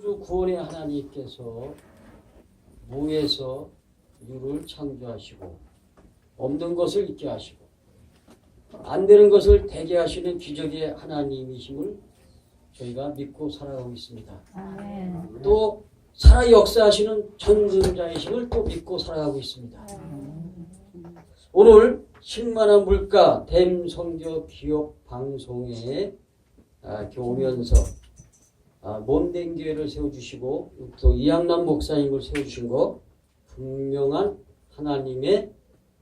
우주 구원의 하나님께서 무에서 유를 창조하시고 없는 것을 있게 하시고 안 되는 것을 되게 하시는 기적의 하나님이심을 저희가 믿고 살아가고 있습니다. 아멘. 또 살아 역사하시는 전승자이심을 또 믿고 살아가고 있습니다. 오늘 10만원 물가 댐 선교 기업 방송에 아, 오면서 아, 몸된 교회를 세워주시고 또 이양남 목사님을 세워주신 거 분명한 하나님의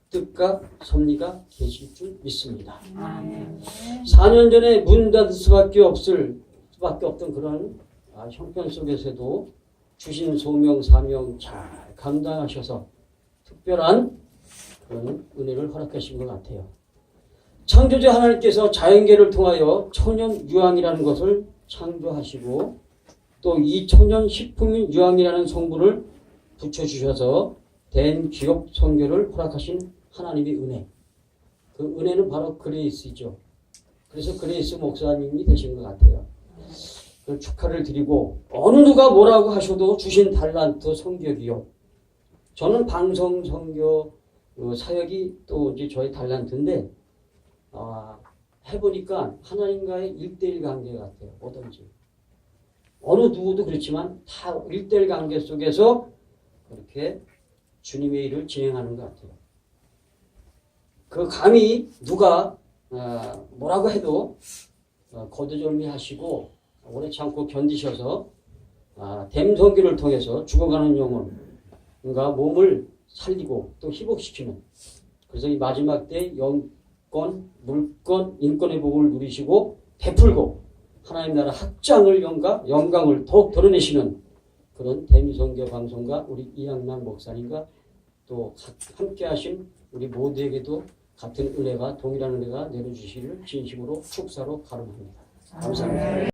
뜻과 섭리가 계실 줄 믿습니다. 아멘. 4년 전에 문 닫을 수밖에 없을 수밖에 없던 그런 아, 형편 속에서도 주신 소명 사명 잘 감당하셔서 특별한 그런 은혜를 허락하신 것 같아요. 창조주 하나님께서 자연계를 통하여 천연 유황이라는 것을 창조하시고 또 이 천연 식품인 유황이라는 성분을 붙여주셔서 된 기업 선교를 허락하신 하나님의 은혜. 그 은혜는 바로 그레이스죠. 그래서 그레이스 목사님이 되신 것 같아요. 그 축하를 드리고 어느 누가 뭐라고 하셔도 주신 달란트 성격이요. 저는 방송 성교 어, 사역이 또 이제 저의 달란트인데 아, 해보니까 하나님과의 일대일 관계 같아요. 뭐든지 어느 누구도 그렇지만 다 일대일 관계 속에서 그렇게 주님의 일을 진행하는 것 같아요. 그 감히 누가 아, 뭐라고 해도 어, 거두절미하시고 오래 참고 견디셔서 아, 댐성기를 통해서 죽어가는 영혼과 몸을 살리고 또 희복시키는 그래서 이 마지막 때 영 권, 물권, 인권의 복을 누리시고 베풀고 하나님 나라 확장을 영가, 영광을 더욱 드러내시는 그런 댐성교 방송과 우리 이양남 목사님과 또 함께 하신 우리 모두에게도 같은 은혜가 동일한 은혜가 내려주시기를 진심으로 축사로 가름합니다. 감사합니다.